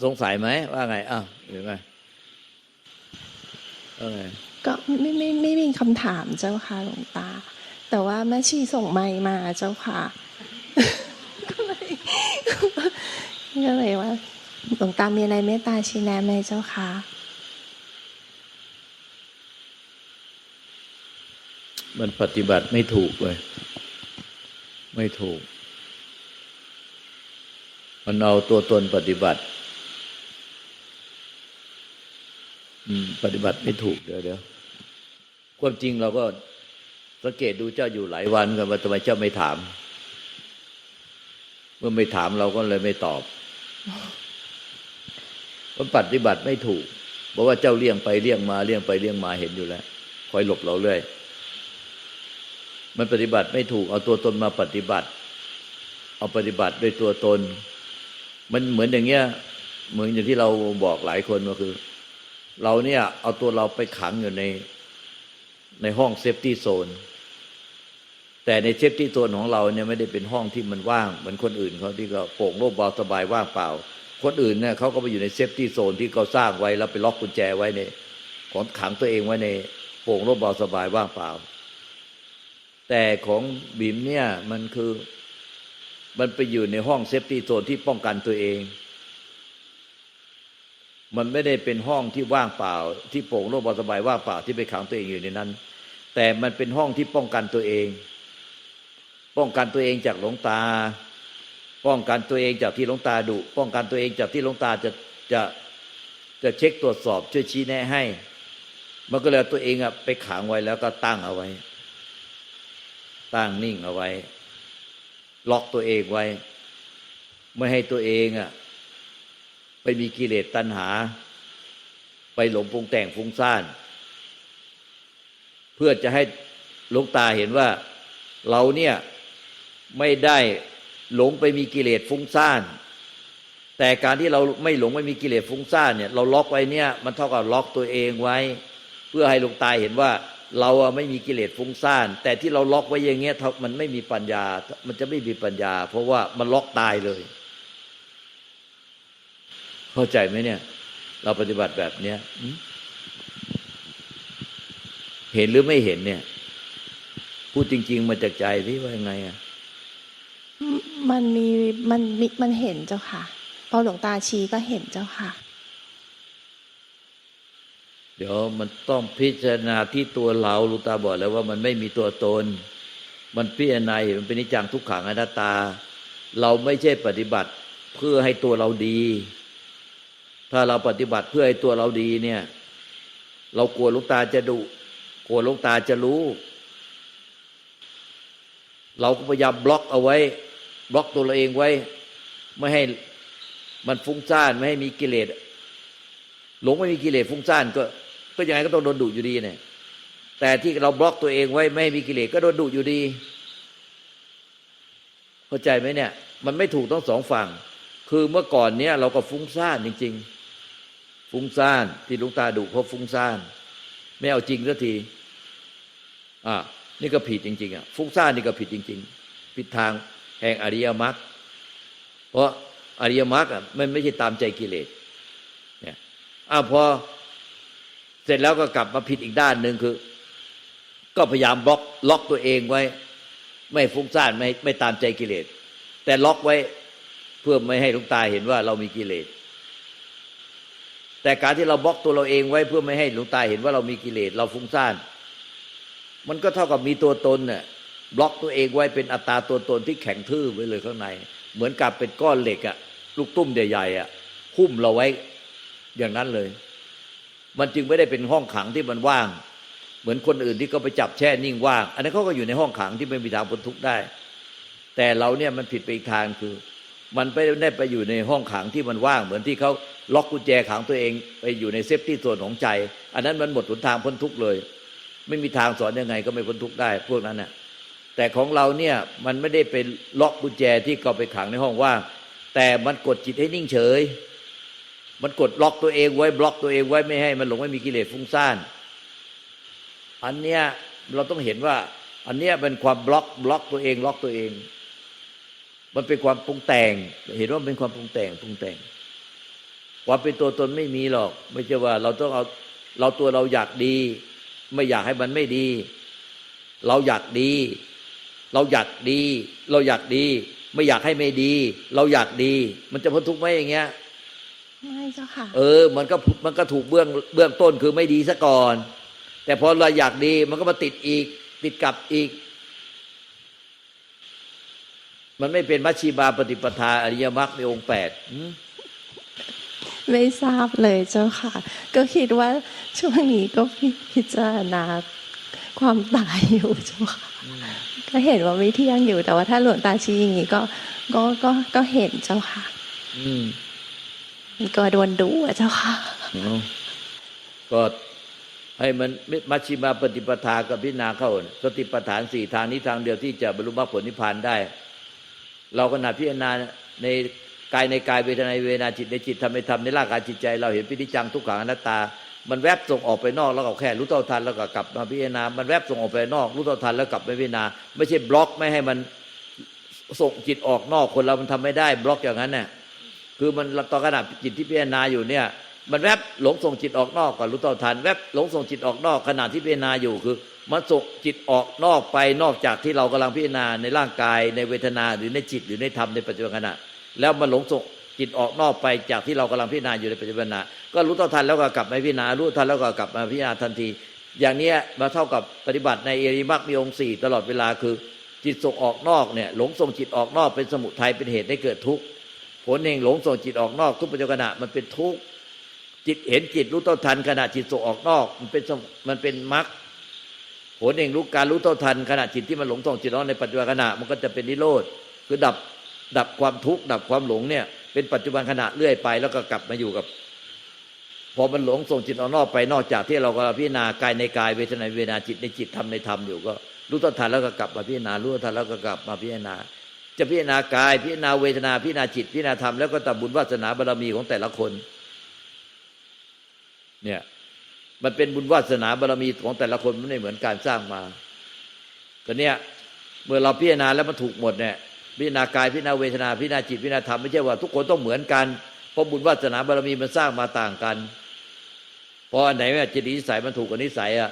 อ่าสงสัยไหมว่าไงอะหรือไงว่าไงก็ไม่ไม่ไม่มีคำถามเจ้าค่ะหลวงตา แต่ว่าแม่ชีส่งไมค์มาเจ้าค่ะก็เลยก็เลยว่าหลวงตามีอะไรเมตตาชี้แนะไหมเจ้าค่ะมันปฏิบัติไม่ถูกเลย ไม่ถูก มันเอาตัวตนปฏิบัติ อืม ปฏิบัติไม่ถูกเดี๋ยวเดี๋ยวความจริงเราก็สังเกตดูเจ้าอยู่หลายวันกันว่าทำไมเจ้าไม่ถาม เมื่อไม่ถามเราก็เลยไม่ตอบมันปฏิบัติไม่ถูกบอกว่าเจ้าเลี่ยงไปเลี่ยงมาเลี่ยงไปเลี่ยงมาเห็นอยู่แล้วคอยหลบเราเรื่อยมันปฏิบัติไม่ถูก เอาตัวตนมาปฏิบัติ เอาปฏิบัติด้วยตัวตน มันเหมือนอย่างเงี้ย เหมือนอย่างที่เราบอกหลายคนก็คือ เราเนี่ยเอาตัวเราไปขังอยู่ในในห้องเซฟตี้โซน แต่ในเซฟตี้โซนของเราเนี่ยไม่ได้เป็นห้องที่มันว่าง เหมือนคนอื่นเขาที่ก็โปร่งโล่งเบาสบายว่างเปล่า คนอื่นเนี่ยเขาก็ไปอยู่ในเซฟตี้โซนที่เขาสร้างไว้แล้วไปล็อกกุญแจไว้ในของขังตัวเองไว้ในโปร่งโล่งเบาสบายว่างเปล่า แต่ของบิมเนี่ยมันคือมันไปอยู่ในห้องเซฟตี้โซนที่ป้องกันตัวเอง มันไม่ได้เป็นห้องที่ว่างเปล่า ที่โปร่งโล่งเบาสบายว่างเปล่าที่ไปขังตัวเองอยู่ในนั้น แต่มันเป็นห้องที่ป้องกันตัวเอง ป้องกันตัวเองจากหลวงตา ป้องกันตัวเองจากที่หลวงตาดุป้องกันตัวเองจากที่หลวงตาจะจะจะเช็คตรวจสอบช่วยชี้แนะให้ มันก็เลยตัวเองอะไปขังไว้แล้วก็ตั้งเอาไว้ ตั้งนิ่งเอาไว้ ล็อกตัวเองไว้ ไม่ให้ตัวเองอะ ไปมีกิเลสตัณหา ไปหลงปรุงแต่งฟุ้งซ่าน เพื่อจะให้หลวงตาเห็นว่าเราเนี่ยไม่ได้หลงไปมีกิเลสฟุ้งซ่าน แต่การที่เราไม่หลงไม่มีกิเลสฟุ้งซ่านเนี่ยเราล็อกไว้เนี่ยมันเท่ากับล็อกตัวเองไว้ เพื่อให้หลวงตาเห็นว่าเราอะไม่มีกิเลสฟุ้งซ่าน แต่ที่เราล็อกไว้อย่างเงี้ยมันไม่มีปัญญา มันจะไม่มีปัญญา เพราะว่ามันล็อกตายเลย เข้าใจไหมเนี่ย เราปฏิบัติแบบเนี้ยอืมเห็นหรือไม่เห็นเนี่ย พูดจริง ๆ มาจากใจที่ว่ายังไงอะมันมีมันมีมันเห็นเจ้าค่ะ พอหลวงตาชี้ก็เห็นเจ้าค่ะ เดี๋ยวมันต้องพิจารณาที่ตัวเราลูกตาบอกแล้วว่ามันไม่มีตัวตน มันพิจารณาเห็นมันเป็นนิจจังทุกขังอนัตตา เราไม่ใช่ปฏิบัติเพื่อให้ตัวเราดี ถ้าเราปฏิบัติเพื่อให้ตัวเราดีเนี่ย เรากลัวลูกตาจะดุกลัวลูกตาจะรู้ เราก็พยายามบล็อกเอาไว้ บล็อกตัวเราเองไว้ ไม่ให้มันฟุ้งซ่านไม่ให้มีกิเลสหลงไม่มีกิเลสฟุ้งซ่านก็ ก็ยังไงก็ต้องโดนดุอยู่ดีเนี่ย แต่ที่เราบล็อกตัวเองไว้ไม่ให้มีกิเลสก็โดนดุอยู่ดี เข้าใจไหมเนี่ย มันไม่ถูกต้องสองฝั่ง คือเมื่อก่อนเนี้ยเราก็ฟุ้งซ่านจริง ๆ ฟุ้งซ่าน ที่ลุงตาดุเพราะฟุ้งซ่าน ไม่เอาจริงสักทีอะนี่ก็ผิดจริง ๆอะฟุ้งซ่านนี่ก็ผิดจริง ๆ ผิดทางแห่งอริยมรรคเพราะอริยมรรคอะมันไม่ใช่ตามใจกิเลสเนี่ยอ้าวพอเสร็จแล้วก็กลับมาผิดอีกด้านหนึ่งคือ ก็พยายามบล็อกล็อกตัวเองไว้ ไม่ฟุ้งซ่านไม่ไม่ตามใจกิเลสแต่ล็อกไว้เพื่อไม่ให้ลุงตาเห็นว่าเรามีกิเลส แต่การที่เราบล็อกตัวเราเองไว้เพื่อไม่ให้หลวงตาเห็นว่าเรามีกิเลสเราฟุ้งซ่าน มันก็เท่ากับมีตัวตนเนี่ยบล็อกตัวเองไว้เป็นอัตตาตัวตนที่แข็งทื่อไว้เลยข้างใน เหมือนกับเป็นก้อนเหล็กอะลูกตุ้มใหญ่ๆอะหุ้มเราไว้อย่างนั้นเลย มันจึงไม่ได้เป็นห้องขังที่มันว่าง เหมือนคนอื่นที่เขาไปจับแช่นิ่งว่าง อันนั้นเขาก็อยู่ในห้องขังที่ไม่มีทางพ้นทุกข์ได้ แต่เราเนี่ยมันผิดไปอีกทางคือ มันไม่ได้ไปอยู่ในห้องขังที่มันว่าง เหมือนที่เขา ล็อกกุญแจขังตัวเองไปอยู่ในเซฟตี้โซนของใจ อันนั้นมันหมดหนทางพ้นทุกเลย ไม่มีทางสอนยังไงก็ไม่พ้นทุกได้ พวกนั้นน่ะแต่ของเราเนี่ยมันไม่ได้เป็นล็อกกุญแจที่เขาไปขังในห้องว่างแต่มันกดจิตให้นิ่งเฉย มันกดล็อกตัวเองไว้บล็อกตัวเองไว้ไม่ให้ มันหลงไม่มีกิเลสฟุ้งซ่าน อันเนี้ยเราต้องเห็นว่า อันเนี้ยเป็นความบล็อกบล็อกตัวเองล็อกตัวเอง มันเป็นความปรุงแต่ง เห็นว่าเป็นความปรุงแต่งปรุงแต่ง ความเป็นตัวตนไม่มีหรอก ไม่ใช่ว่า เราต้องเอาเราตัวเราอยากดี ไม่อยากให้มันไม่ดี เราอยากดี เราอยากดี เราอยากดี ไม่อยากให้ไม่ดี เราอยากดี มันจะพ้นทุกข์ไหมอย่างเงี้ยไม่เจ้าค่ะ เออ มันก็มันก็ถูกเบื้องเบื้องต้นคือไม่ดีซะก่อน แต่พอเราอยากดีมันก็มาติดอีก ติดกับอีก มันไม่เป็นมัชชีมาปฏิปทาอริยมรรคในองค์แปดหืม ไม่ทราบเลยเจ้าค่ะ ก็คิดว่าช่วงนี้ก็พิพิจารณาความตายอยู่เจ้าค่ะก็เห็นว่าไม่เที่ยงอยู่แต่ว่าถ้าหลวงตาชี้อย่างนี้ก็ก็ก็ก็เห็นเจ้าค่ะ อืมมันก็โดนดูอะเจ้าค่ะเอาก็ให้มันมัชชิมาปฏิปทากับพิจารณาเข้าสติปัฏฐานสี่ทางนี้ทางเดียวที่จะบรรลุมรรคผลนิพพานได้ เราขณะพิจารณาใน กายในกายเวทนาในเวนาจิตในจิตทำในธรรมในร่างกายจิตใจ เราเห็นพิจิจังทุกขังอนัตตา มันแวบส่งออกไปนอกแล้วก็แค่รู้เท่าทันแล้วก็กลับมาพิจารณา มันแวบส่งออกไปนอก รู้เท่าทันแล้วกลับมาพิจารณา ไม่ใช่บล็อกไม่ให้มันส่งจิตออกนอกคนเรามันทำไม่ได้ บล็อกอย่างนั้นเนี่ยคือมันตอนขณะจิตที่พิจารณาอยู่เนี่ย มันแวบหลงส่งจิตออกนอกก่อนรู้เท่าทันแวบหลงส่งจิตออกนอกขณะที่พิจารณาอยู่คือมันส่งจิตออกนอกไปนอกจากที่เรากำลังพิจารณาในร่างกายในเวทนาหรือในจิตหรือในธรรมในปัจจุบันขณะ แล้วมันหลงส่งจิตออกนอกไปจากที่เรากำลังพิจารณาอยู่ในปัจจุบันขณะก็รู้เท่าทันแล้วก็กลับมาพิจารณารู้ทันแล้วก็กลับมาพิจารณาทันที อย่างนี้มาเท่ากับปฏิบัติในเอริมักมีองค์สี่ตลอดเวลาคือ จิตส่งออกนอกเนี่ยหลงส่งจิตออกนอกเป็นสมุทัยเป็นเหตุให้เกิดทุกข์ผลเองหลงส่งจิตออกนอกทุกปัจจุบันขณะมันเป็นทุกข์จิตเห็นจิตรู้เท่าทันขณะจิตส่งออกนอก มันเป็นมมันเป็นมรรคผลเองรู้การรู้เท่าทันขณะจิตที่มันหลงส่งจิตออกในปัจจุบันขณะมันก็จะเป็นนิโรธคือดับ ดับความทุกข์ดับความหลงเนี่ย เป็นปัจจุบันขณะเรื่อยไป แล้วก็กลับมาอยู่กับ พอมันหลงส่งจิตออกนอกไปนอกจากที่เรากำลังพิจารณากายในกายเวทนาเวทนาจิตในจิตธรรมในธรรมอยู่ก็รู้เท่าทันแล้วก็กลับมาพิจารณารู้เท่าทันแล้วก็กลับมาพิจารณา จะพิจารณากายพิจารณาเวทนาพิจารณาจิตพิจารณาธรรมแล้วก็ตบุญวาสนาบารมีของแต่ละคน เนี่ยมันเป็นบุญวาสนาบารรมีของแต่ละคนมันไม่เหมือนการสร้างมาก็เนี่ยเมื่อเราพิจารณาแล้วมันถูกหมดเนี่ย พิจารณากายพิจารณาเวทนาพิจารณาจิตพิจารณาธรรมไม่ใช่ว่าทุกคนต้องเหมือนกันเพราะบุญวาสนาบารมีมันสร้างมาต่างกันเพราะอันไหนว่าจิตนิสัยมันถูกกับนิสัยอะ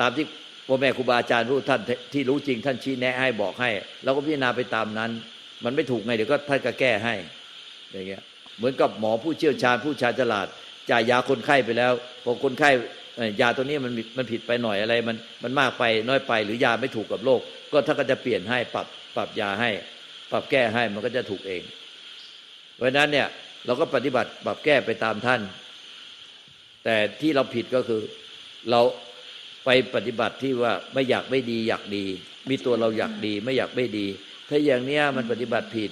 ตามที่พ่อแม่ครูบาอาจารย์รู้ท่านที่รู้จริงท่านชี้แนะให้บอกให้เราก็พิจารณาไปตามนั้น มันไม่ถูกไงเดี๋ยวก็ท่านก็แก้ให้อย่างเงี้ยเหมือนกับหมอผู้เชี่ยวชาญผู้ชาญฉลาดจ่ายยาคนไข้ไปแล้วพอคนไข้ยาตัวนี้มันมีมันผิดไปหน่อยอะไรมันมันมากไปน้อยไปหรือยาไม่ถูกกับโรคก็ท่านก็จะเปลี่ยนให้ปรับปรับยาให้ ปรับแก้ให้มันก็จะถูกเอง เพราะนั้นเนี่ยเราก็ปฏิบัติปรับแก้ไปตามท่าน แต่ที่เราผิดก็คือเราไปปฏิบัติที่ว่าไม่อยากไม่ดีอยากดี มีตัวเราอยากดี ไม่อยากไม่ดี ถ้าอย่างเนี้ยมันปฏิบัติผิด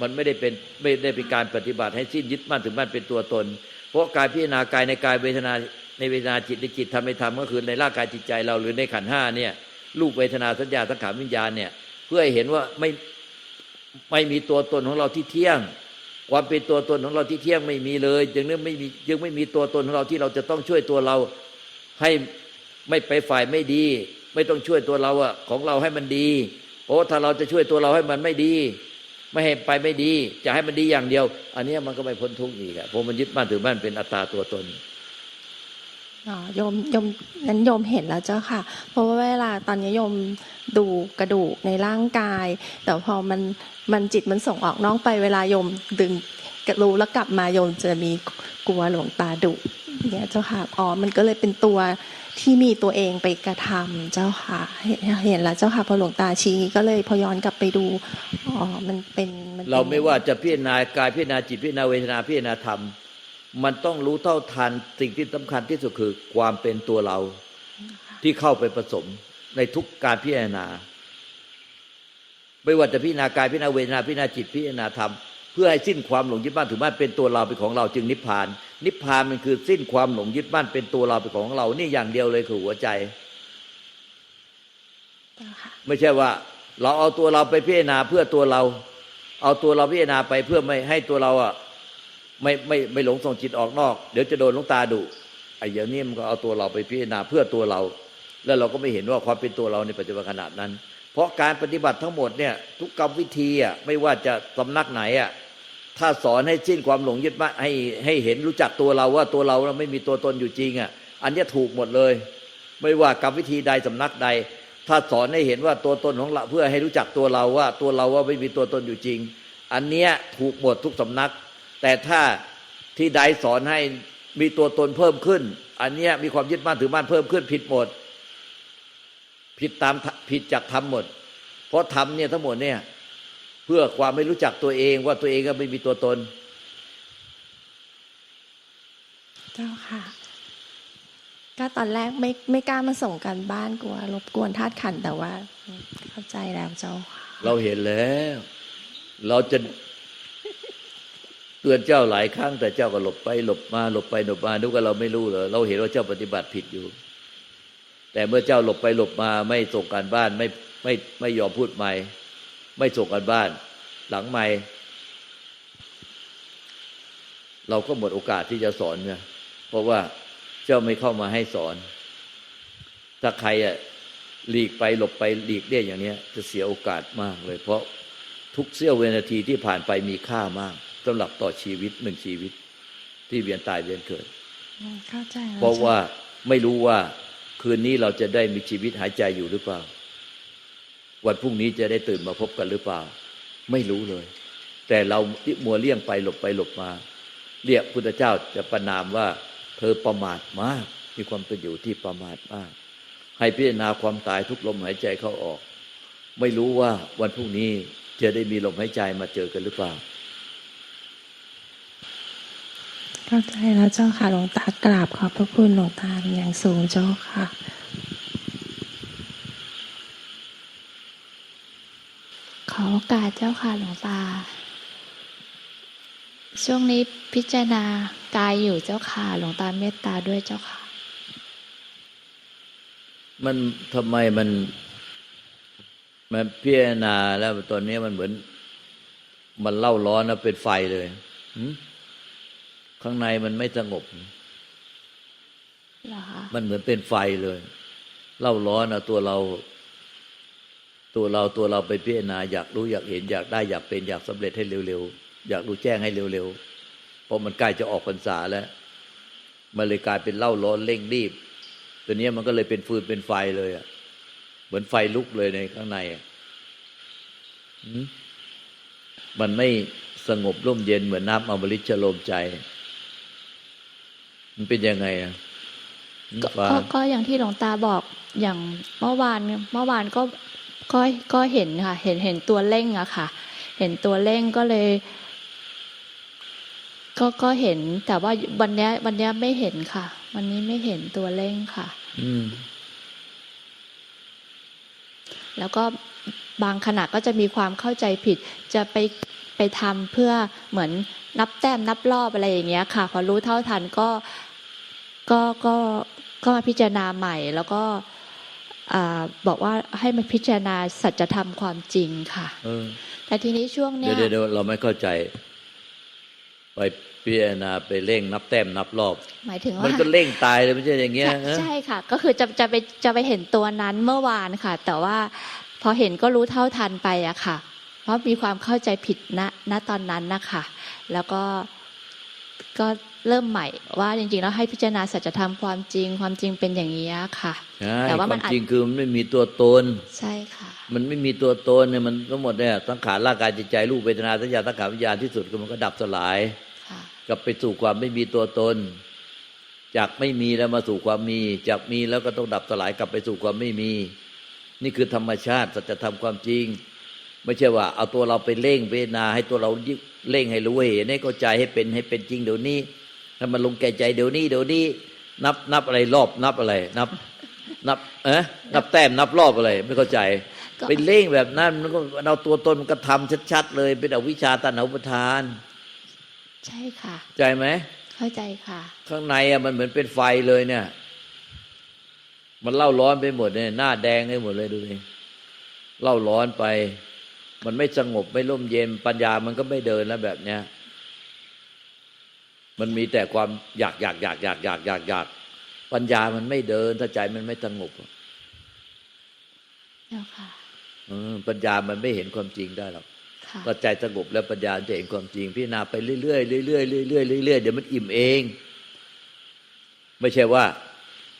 มันไม่ได้เป็นไม่ได้เป็นการปฏิบัติให้สิ้นยึดมั่นถึงมั่นเป็นตัวตน เพราะกายพิจารณากายในกายเวทนาในเวทนาจิตในจิตทำในธรรมก็คือในร่างกายจิตใจเราหรือในขันห้าเนี่ยรูปเวทนาสัญญาสังขารวิญญาณเนี่ย เพื่อให้เห็นว่าไม่ ไม่มีตัวตนของเราที่เที่ยง ความเป็นตัวตนของเราที่เที่ยงไม่มีเลย จึงไม่มีจึงไม่มีตัวตนของเราที่เราจะต้องช่วยตัวเราให้ไม่ไปฝ่ายไม่ดี ไม่ต้องช่วยตัวเราอะของเราให้มันดี เพราะถ้าเราจะช่วยตัวเราให้มันไม่ดี ไม่ให้ไปไม่ดี จะให้มันดีอย่างเดียว อันนี้มันก็ไม่พ้นทุกข์อีกอะเพราะมันยึดมั่นถือมั่นเป็นอัตตาตัวตนอ๋อโยมโยมนั้นโยมเห็นแล้วเจ้าค่ะ เพราะว่าเวลาตอนนี้โยมดูกระดูกในร่างกาย แต่พอมัน มันจิตมันส่งออกนอกไปเวลาโยมดึงรู้แล้วกลับมาโยมจะมีกลัวหลวงตาดุเนี่ยเจ้าค่ะอ๋อมันก็เลยเป็นตัวที่มีตัวเองไปกระทำเจ้าค่ะเห็นเห็นแล้วเจ้าค่ะพอหลวงตาชี้ก็เลยพอย้อนกลับไปดูอ๋อมันเป็นนป็นเราไม่ว่าจะพิจารณากายพิจารณาจิตพิจารณาเวทนาพิจารณาธรรม มันต้องรู้เท่าทันสิ่งที่สำคัญที่สุดคือความเป็นตัวเราที่เข้าไปผสมในทุกการพิจารณา ไม่ว่าจะพิจารณากายพิจารณาเวทนาพิจารณาจิตพิจารณาธรรมเพื่อให้สิ้นความหลงยึดมั่นถือมั่นเป็นตัวเราเป็นของเราจึงนิพพาน นิพพานมันคือสิ้นความหลงยึดมั่นเป็นตัวเราเป็นของเรา นี่อย่างเดียวเลยคือหัวใจเจ้าค่ะไม่ใช่ว่า เราเอาตัวเราไปพิจารณาเพื่อตัวเรา เอาตัวเราพิจารณาไปเพื่อไม่ให้ตัวเราอะไม่ไม่ไม่หลงส่งจิตออกนอก เดี๋ยวจะโดนหลวงตาดุไอ้อย่างนี้มันก็เอาตัวเราไปพิจารณาเพื่อตัวเรา แล้วเราก็ไม่เห็นว่าความเป็นตัวเราในปัจจุบันขนาดนั้น เพราะการปฏิบัติทั้งหมดเนี่ยทุกกรรมวิธีอะไม่ว่าจะสำนักไหนอะถ้าสอนให้สิ้นความหลงยึดมั่นให้ให้เห็นรู้จักตัวเราว่าตัวเราไม่มีตัวตนอยู่จริงอะอันนี้ถูกหมดเลย ไม่ว่ากับวิธีใดสำนักใด ถ้าสอนให้เห็นว่าตัวตนของเราเพื่อให้รู้จักตัวเราว่าตัวเราว่าไม่มีตัวตนอยู่จริง อันเนี้ยถูกหมดทุกสำนัก แต่ถ้าที่ใดสอนให้มีตัวตนเพิ่มขึ้น อันเนี้ยมีความยึดมั่นถือมั่นเพิ่มขึ้นผิดหมด ผิดตาม ผิดจากธรรมหมด เพราะธรรมเนี่ยทั้งหมดเนี่ย เพื่อความไม่รู้จักตัวเองว่าตัวเองก็ไม่มีตัวตน เจ้าค่ะ ก็ตอนแรกไม่ไม่กล้ามาส่งกันบ้านกลัวรบกวนธาตุขันธ์แต่ว่า เข้าใจแล้วเจ้าค่ะเราเห็นแล้ว เราจะเตือนเจ้าหลายครั้งแต่เจ้าก็หลบไปหลบมาหลบไปหลบมาดูกันเราไม่รู้เลยเราเห็นว่าเจ้าปฏิบัติผิดอยู่ แต่เมื่อเจ้าหลบไปหลบมาไม่ส่งการบ้านไม่ไม่ไม่ยอมพูดใหม่ ไม่ส่งการบ้าน หลังใหม่ เราก็หมดโอกาสที่จะสอนไงเพราะว่าเจ้าไม่เข้ามาให้สอน ถ้าใครอะหลีกไปหลบไปหลีกเลี่ยงอย่างเนี้ย จะเสียโอกาสมากเลย เพราะทุกเสี้ยววินาทีที่ผ่านไปมีค่ามากสำหรับต่อชีวิตหนึ่งชีวิต ที่เวียนตายเวียนเกิดอืมเข้าใจแล้วเพราะจ้ว่าไม่รู้ว่า คืนนี้เราจะได้มีชีวิตหายใจอยู่หรือเปล่า วันพรุ่งนี้จะได้ตื่นมาพบกันหรือเปล่า ไม่รู้เลย แต่เรามัวเลี่ยงไปหลบไปหลบมา เรียกพุทธเจ้าจะประนามว่า เธอประมาทมาก มีความเป็นอยู่ที่ประมาทมาก ให้พิจารณาความตายทุกลมหายใจเข้าออก ไม่รู้ว่าวันพรุ่งนี้จะได้มีลมหายใจมาเจอกันหรือเปล่า เข้าใจแล้วเจ้าค่ะหลวงตากราบขอบพระคุณหลวงตาอย่างสูงเจ้าค่ะ ขอโอกาสเจ้าค่ะหลวงตา ช่วงนี้พิจารณากายอยู่เจ้าค่ะหลวงตาเมตตาด้วยเจ้าค่ะ มันทำไมมัน มันพิจารณาแล้วตอนนี้มันเหมือน มันเล่าร้อนนะเป็นไฟเลยหืม ข้างในมันไม่สงบเหรอคะมันเหมือนเป็นไฟเลยเล่าร้อนนะตัวเรา ตัวเราตัวเราไปพิจารณาอยากรู้อยากเห็นอยากได้อยากเป็นอยากสำเร็จให้เร็วๆอยากรู้แจ้งให้เร็วๆเพราะมันใกล้จะออกพรรษาแล้ว มันเลยกลายเป็นเล่าร้อนเร่งรีบ ตัวเนี้ยมันก็เลยเป็นฟืนเป็นไฟเลยอะเหมือนไฟลุกเลยในข้างในอะหืมมันไม่สงบร่มเย็นเหมือนน้ำอมฤตชโลมใจ มันเป็นยังไงอะหืมก็ฟ้าก็ก็อย่างที่หลวงตาบอกอย่างเมื่อวานเมื่อวานก็ก็ก็เห็นค่ะ เห็นเห็นตัวเร่งอะค่ะ เห็นตัวเร่งก็เลย ก็ก็เห็น แต่ว่าวันเนี้ยวันเนี้ยไม่เห็นค่ะ วันนี้ไม่เห็นตัวเร่งค่ะ อืม แล้วก็บางขณะก็จะมีความเข้าใจผิด จะไปไปทำเพื่อเหมือน นับแต้มนับรอบอะไรอย่างเงี้ยค่ะ พอรู้เท่าทันก็ก็ก็ก็มาพิจารณาใหม่ แล้วก็อ่าบอกว่าให้มันพิจารณาสัจธรรมความจริงค่ะเออแต่ทีนี้ช่วงเนี้เดี๋ยยวเดี๋ยวเราไม่เข้าใจ ไปพิจารณาไปเร่งนับแต้มนับรอบ หมายถึงมัว่านก็เร่งตายเลยไม่ใช่อย่างเงี้ยใช่เออใช่ค่ะ ก็คือจะจะไปจะไปเห็นตัวนั้นเมื่อวานค่ะ แต่ว่าพอเห็นก็รู้เท่าทันไปอะค่ะ เพราะมีความเข้าใจผิดณณตอนนั้นนะคะ แล้วก็ก็เริ่มใหม่ว่าจริงๆแล้วให้พิจารณาสัจธรรมความจริงความจริงเป็นอย่างนี้ยค่ะใช่แต่ว่าคมัวานมอาจจริงคือมันไม่มีตัวตนใช่ค่ะ มันไม่มีตัวตนเนี่ยมันทั้งหมดเนี่ยทั้งขานร่างกายจิตใจรูปเวทนาสัญญาทั้งขานวิญญาณที่สุดก็มันก็ดับสลายค่ะกลับไปสู่ความไม่มีตัวตน จากไม่มีแล้วมาสู่ความมี จากมีแล้วก็ต้องดับสลายกลับไปสู่ความไม่มี นี่คือธรรมชาติสัจธรรมความจริง ไม่ใช่ว่า เอาตัวเราไปเร่งเวทนาให้ตัวเรายิ่งเร่งให้รู้ให้เห็นให้เข้าใจให้เป็นให้เป็นจริงเดี๋ยวนี้ให้มันลงแก่ใจเดี๋ยวนี้เดี๋ยวนี้ นับนับอะไรรอบนับอะไร นับ นับ เอะนับแต้มนับรอบอะไร ไม่เข้าใจก็ไปเร่งแบบนั้นมันก็เอาตัวตนมันก็ทำชัดๆเลย เป็นอวิชชาตันหาอุปทาน ใช่ค่ะ ใจไหมเข้าใจค่ะ ข้างในอะมันเหมือนเป็นไฟเลยเนี่ย มันเล่าร้อนไปหมดเนี่ยหน้าแดงไปหมดเลยดูดิเล่าร้อนไป มันไม่สงบไม่ร่มเย็น ปัญญามันก็ไม่เดินแล้วแบบเนี้ย มันมีแต่ความอยากอยากอยากอยากอยากอยากอยากปัญญามันไม่เดิน ถ้าใจมันไม่สงบอะแล้วค่ะเออปัญญามันไม่เห็นความจริงได้หรอกคค่ะก็ใจสงบแล้วปัญญาจะเห็นความจริงพิจารณาไปเรื่อยๆเรื่อยๆเรื่อยๆเรื่อยๆเดี๋ยวมันอิ่มเอง ไม่ใช่ว่า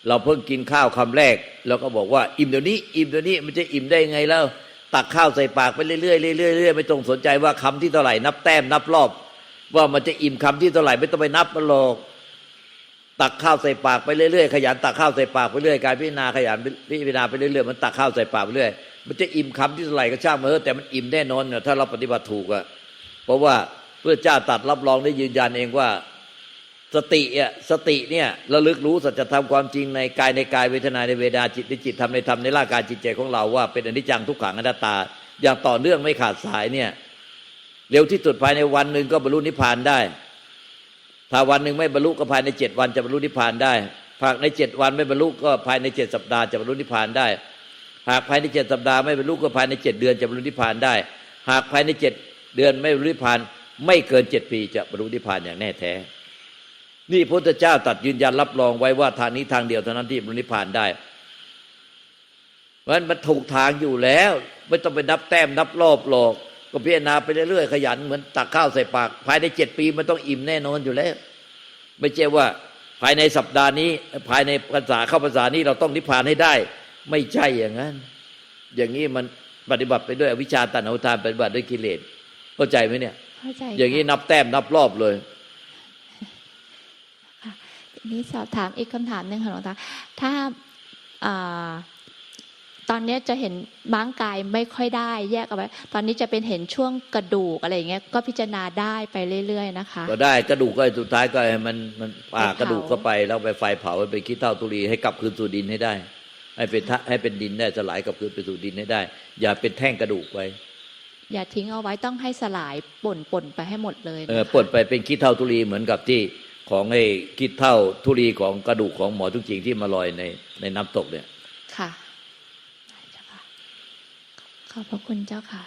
เราเพิ่งกินข้าวคำแรกเราก็บอกว่า อิ่มเดี๋ยวนี้ อิ่มเดี๋ยวนี้มันจะอิ่มได้ไงแล้ว ตักข้าวใส่ปากไปเรื่อยๆเรื่อยๆเรื่อยๆไม่ต้องสนใจว่าคำที่เท่าไหร่นับแต้มนับรอบ ว่ามันจะอิ่มคำที่เท่าไหร่ไม่ต้องไปนับมันหรอกตักข้าวใส่ปากไปเรื่อยๆขยันตักข้าวใส่ปากไปเรื่อยการพิจารณาขยันพิจารณาไปเรื่อยๆมันตักข้าวใส่ปากไปเรื่อยมันจะอิ่มคำที่เท่าไหร่ก็ช่างมันเถอะแต่มันอิ่มแน่นอนถ้าเราปฏิบัติถูกอะเพราะว่าเพื่อเจ้าตัดรับรองได้ยืนยันเองว่า สติอะสติเนี่ยระลึกรู้สัจธรรมความจริงในกายในกายเวทนาในเวทนาจิตในจิตธรรมในธรรมในร่างกายจิตใจของเราว่าเป็นอนิจจังทุกขังอนัตตา อย่างต่อเนื่องไม่ขาดสายเนี่ยเร็วที่สุดภายในวันหนึ่งก็บรรลุนิพพานได้ ถ้าวันหนึ่งไม่บรรลุก็ภายในเจ็ดวันจะบรรลุนิพพานได้หากในเจ็ดวันไม่บรรลุก็ภายในเจ็ดสัปดาห์จะบรรลุนิพพานได้ หากภายในเจ็ดสัปดาห์ไม่บรรลุก็ภายในเจ็ดเดือนจะบรรลุนิพพานได้ หากภายในเจ็ดเดือนไม่บรรลุนิพพาน ไม่เกินเจ็ดปีจะบรรลุนิพพานอย่างแน่แท้ นี่พระพุทธเจ้าตรัดยืนยันรับรองไว้ว่าทางนี้ทางเดียวเท่านั้นที่บรรลุนิพพานได้เพราะฉะนั้นมันถูกทางอยู่แล้ว ไม่ต้องไปนับแต้มนับรอบหรอก ก็พิจารณาไปเรื่อยๆขยันเหมือนตักข้าวใส่ปาก ภายในเจ็ดปีมันต้องอิ่มแน่นอนอยู่แล้ว ไม่ใช่ว่าภายในสัปดาห์นี้ ภายในภาษาเข้าภาษานี้เราต้องนิพพานให้ได้ ไม่ใช่อย่างนั้น อย่างนี้มันปฏิบัติไปด้วยอวิชชาตัณหาอุทานปฏิบัติด้วยกิเลสเข้าใจไหมเนี่ย เข้าใจ อย่างนี้ค่ะนับแต้มนับรอบเลยที นี้สอบถามอีกคำถามหนึ่งค่ะหลวงตาถ้าอ่าตอนเนี้ยจะเห็นม้างกายไม่ค่อยได้แยกเอาไว้ ตอนนี้จะเป็นเห็นช่วงกระดูกอะไรอย่างเงี้ยก็พิจารณาได้ไปเรื่อย ๆ นะคะ ก็ได้กระดูกก็สุดท้ายก็ให้มันมันป่าไปเผากระดูกเข้าไปแล้วไปไฟเผาไปคิดเท่าตุลีให้กลับคืนสู่ดินให้ได้ ให้เป็นทะให้เป็นดินได้สลายกลับคืนไปสู่ดินให้ได้ อย่าเป็นแท่งกระดูกไว้ อย่าทิ้งเอาไว้ต้องให้สลายป่นป่นไปให้หมดเลยเออนะคะปลดไปเป็นคิดเท่าตุลีเหมือนกับที่ ของไอ้คิดเท่าทุลีของกระดูกของหมอทุกจริงที่มาลอยในในน้ำตกเนี่ย ค่ะ ขอบพระคุณเจ้าค่ะ